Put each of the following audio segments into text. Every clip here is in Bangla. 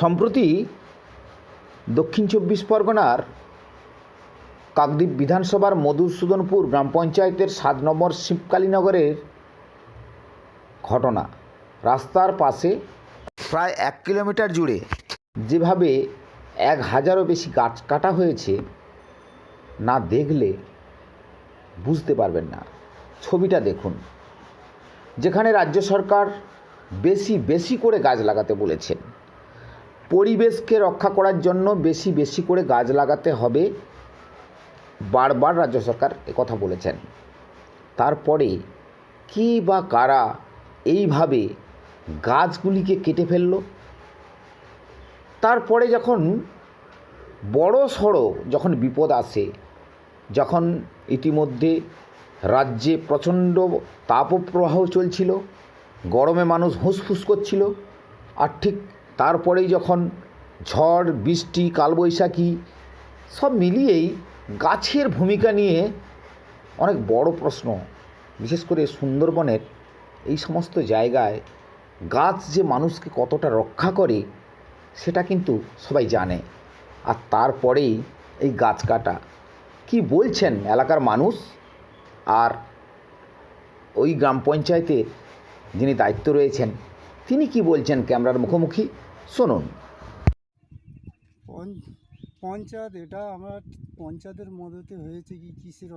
সম্প্রতি দক্ষিণ চব্বিশ পরগনার কাকদ্বীপ বিধানসভার মধুসূদনপুর গ্রাম পঞ্চায়েতের সাত নম্বর শিবকালীনগরের ঘটনা। রাস্তার পাশে প্রায় এক কিলোমিটার জুড়ে যেভাবে এক হাজারও বেশি গাছ কাটা হয়েছে না দেখলে বুঝতে পারবেন না। ছবিটা দেখুন। যেখানে রাজ্য সরকার বেশি বেশি করে গাছ লাগাতে বলেছেন। পরিবেশকে রক্ষা করার জন্য বেশি বেশি করে গাছ লাগাতে হবে। বারবার রাজ্য সরকার কথা বলেছেন। তারপরে কি বা কারা এইভাবে গাছগুলিকে কেটে ফেলল? তারপরে যখন বড় সড়ো যখন বিপদ আসে, যখন ইতিমধ্যে রাজ্যে প্রচণ্ড তাপপ্রবাহ চলছিল, গরমে মানুষ হুঁসফুস করছিল, আর ঠিক তারপরেই যখন ঝড়, বৃষ্টি, কালবৈশাখী সব মিলিয়েই গাছের ভূমিকা নিয়ে অনেক বড় প্রশ্ন। বিশেষ করে সুন্দরবনের এই সমস্ত জায়গায় গাছ যে মানুষকে কতটা রক্ষা করে, সেটা কিন্তু সবাই জানে। আর তারপরেই এই গাছ কাটা। কি বলছেন এলাকার মানুষ? আর ওই গ্রাম পঞ্চায়েতে যিনি দায়িত্ব রয়েছেন, তিনি কি বলছেন ক্যামেরার মুখোমুখি? শুনুন। পঞ্চ- পঞ্চায়েত, এটা আমরা পঞ্চায়েতের মদতে হয়েছে কি কিসের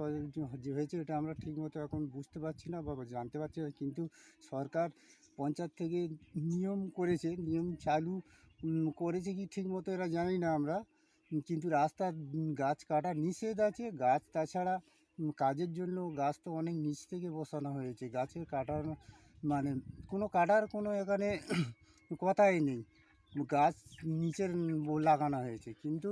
হয়েছে এটা আমরা ঠিকমতো এখন বুঝতে পারছি না বা জানতে পারছি না, কিন্তু সরকার পঞ্চায়েত থেকে নিয়ম করেছে, নিয়ম চালু করেছে কি ঠিকমতো এরা জানি না আমরা, কিন্তু রাস্তার গাছ কাটা নিষেধ আছে, গাছ তাছাড়া কাজের জন্য গাছ তো অনেক নিচ থেকে বসানো হয়েছে, গাছের কাটার মানে কোনো কাটার কোনো এখানে কথাই নেই। গাছ নিচের লাগানো হয়েছে। কিন্তু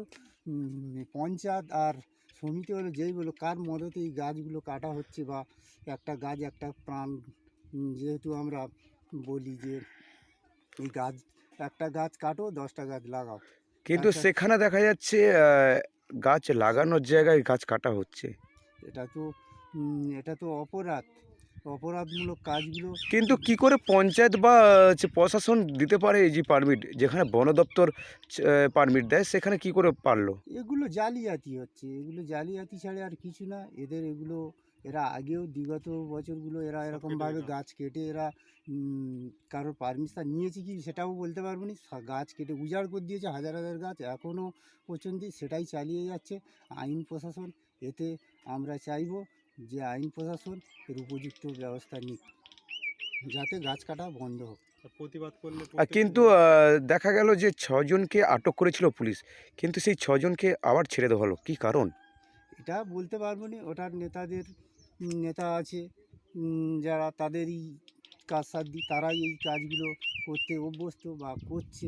পঞ্চায়েত আর সমিতি হলো যেই বলো কার মদতে এই গাছগুলো কাটা হচ্ছে বা একটা গাছ একটা প্রাণ যেহেতু আমরা বলি যে এই গাছ একটা গাছ কাটো দশটা গাছ লাগাও। কিন্তু আচ্ছা। সেখানে দেখা যাচ্ছে গাছ লাগানোর জায়গায় গাছ কাটা হচ্ছে। এটা তো এটা তো অপরাধ। অপরাধমূলক কাজগুলো কিন্তু কি করে পঞ্চায়েত বা হচ্ছে প্রশাসন দিতে পারে এই যে পারমিট যেখানে বন দপ্তর পারমিট দেয় সেখানে কি করে পারল? এগুলো জালিয়াতি হচ্ছে। এগুলো জালিয়াতি ছাড়া আর কিছু না। এদের এগুলো এরা আগেও বিগত বছরগুলো এরা এরকমভাবে গাছ কেটে এরা কারোর পারমিশন নিয়েছে কি? সেটাও বলতে পারব না। গাছ কেটে উজাড় করে দিয়েছে হাজার হাজার গাছ। এখনও পর্যন্ত সেটাই চালিয়ে যাচ্ছে আইন প্রশাসন। এতে আমরা চাইব যে আইন প্রশাসন এর উপযুক্ত ব্যবস্থা নিক যাতে গাছ কাটা বন্ধ হোক। প্রতিবাদ করলে আর কিন্তু আহ, দেখা গেল যে ছজনকে আটক করেছিল পুলিশ কিন্তু সেই ছজনকে আবার ছেড়ে দেওয়া হলো। কি কারণ? এটা বলতে পারব না ওটার নেতাদের উম, নেতা আছে উম, যারা তাদেরই কাজ সাধ্যি তারাই এই কাজগুলো করতে অভ্যস্ত বা করছে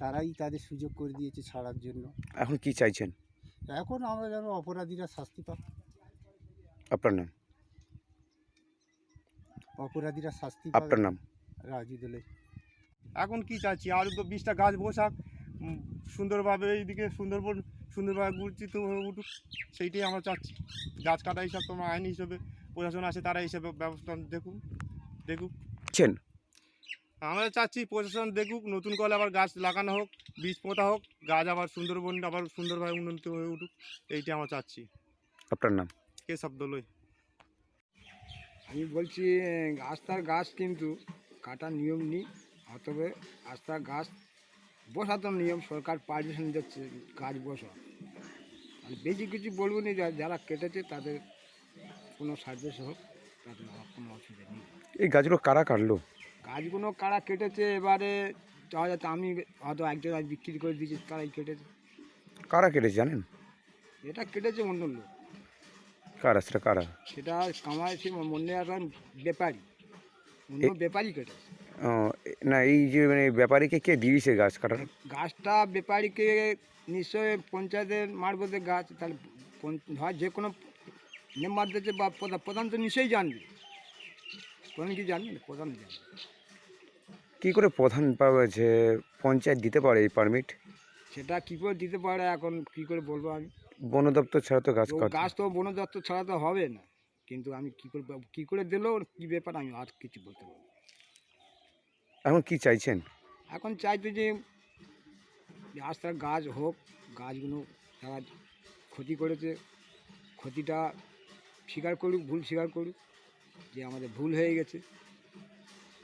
তারাই তাদের সুযোগ করে দিয়েছে ছাড়ার জন্য। এখন কি চাইছেন? এখন আমরা যেন অপরাধীরা শাস্তি পাক। আপনার নাম? অপরাধীরা শাস্তি আপনার নাম? এখন কি চাচ্ছি? আর তো বিশটা গাছ বসাক সুন্দরভাবে এইদিকে সুন্দরবন সুন্দরভাবে গুরচিত হয়ে উঠুক সেইটাই আমরা চাচ্ছি। গাছ কাটা হিসাব তোমার আইন হিসেবে প্রশাসন আছে তারা হিসেবে ব্যবস্থা দেখুক দেখুক। ছেন। আমরা চাচ্ছি প্রশাসন দেখুক নতুন করে আবার গাছ লাগানো হোক বীজ পোঁতা হোক গাছ আবার সুন্দরবন আবার সুন্দরভাবে উন্নত হয়ে উঠুক এইটাই আমরা চাচ্ছি। আপনার নাম? কে শব্দ লই আমি বলছি আস্তার গাছ কিন্তু কাটার নিয়ম নেই অতবে আস্তার গাছ বসাতো নিয়ম সরকার পারমিশন দিচ্ছে গাছ বসা আর বেশি কিছু বলব না যা- যারা কেটেছে তাদের কোনো সার্ভিস হোক তাদের কোনো অসুবিধা নেই। এই গাছগুলো কারা কাটলো? গাছগুলো কারা কেটেছে? এবারে দেখা যাচ্ছে আমি হয়তো এক জায়গায় বিক্রি করে দিয়েছি তারাই কেটেছে। কারা কেটেছে জানেন? এটা কেটেছে অন্য লোক। কারা সেটা কারা? সেটা কামাইছে মনে এখন ব্যাপারী। অন্য ব্যাপারী কেটেছে ও, না এই যে মানে ব্যাপারীকে কে দিয়েছে গাছ কাটার? গাছটা ব্যাপারীকে নিশ্চয়ই পঞ্চায়েতের মারফতে গাছ তাহলে হয় যে কোনো মেম্বার দিচ্ছে বা প্রধান প্রধান তো নিশ্চয়ই জানবে। প্রধান কি জানবে? প্রধান জানবে। কি করে প্রধান পাবে যে পঞ্চায়েত দিতে পারে এই পারমিট সেটা কী করে দিতে পারে এখন কী করে বলব আমি? বন দপ্তর ছাড়া তো গাছ গাছ তো বন দপ্তর ছাড়া তো হবে না। কিন্তু আমি কী করে কী করে দিলো কী ব্যাপার আমি আর কিছু বলতে পারব না। এখন কি চাইছেন? এখন চাইতো যে যে রাস্তার গাছ হোক গাছগুলো তারা ক্ষতি করেছে ক্ষতিটা স্বীকার করুক ভুল স্বীকার করুক যে আমাদের ভুল হয়ে গেছে।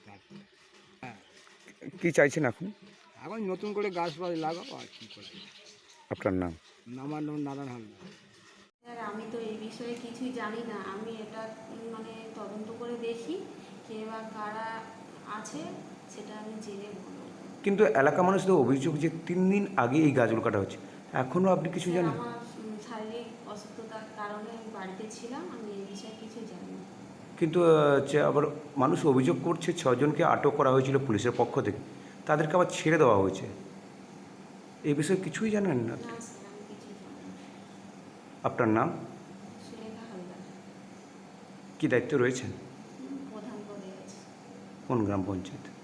তারপরে কি চাইছেন এখন? এখন নতুন করে গাছপালা লাগাবো আর কী করবে। আপনার নাম? আমার নাম নারায়ণ হালদার। স্যার আমি তো এই বিষয়ে কিছুই জানি না। আমি এটা মানে তদন্ত করে দেখি কে বা কারা আছে সেটা আমি জেনে বলব। কিন্তু এলাকা মানুষদের অভিযোগ যে তিন দিন আগে এই গাছগুলো কাটা হচ্ছে এখনও আপনি কিছু স্যার, জানেন? আমার উম, শারীরিক অসুস্থতার কারণে আমি বাড়িতে ছিলাম আমি এই বিষয়ে কিছু জানি না। কিন্তু আহ, হচ্ছে আবার মানুষ অভিযোগ করছে ছজনকে আটক করা হয়েছিল পুলিশের পক্ষ থেকে তাদেরকে আবার ছেড়ে দেওয়া হয়েছে। এই বিষয়ে কিছুই জানেন না? আপনার নাম? কি দায়িত্ব রয়েছেন? কোন গ্রাম পঞ্চায়েত?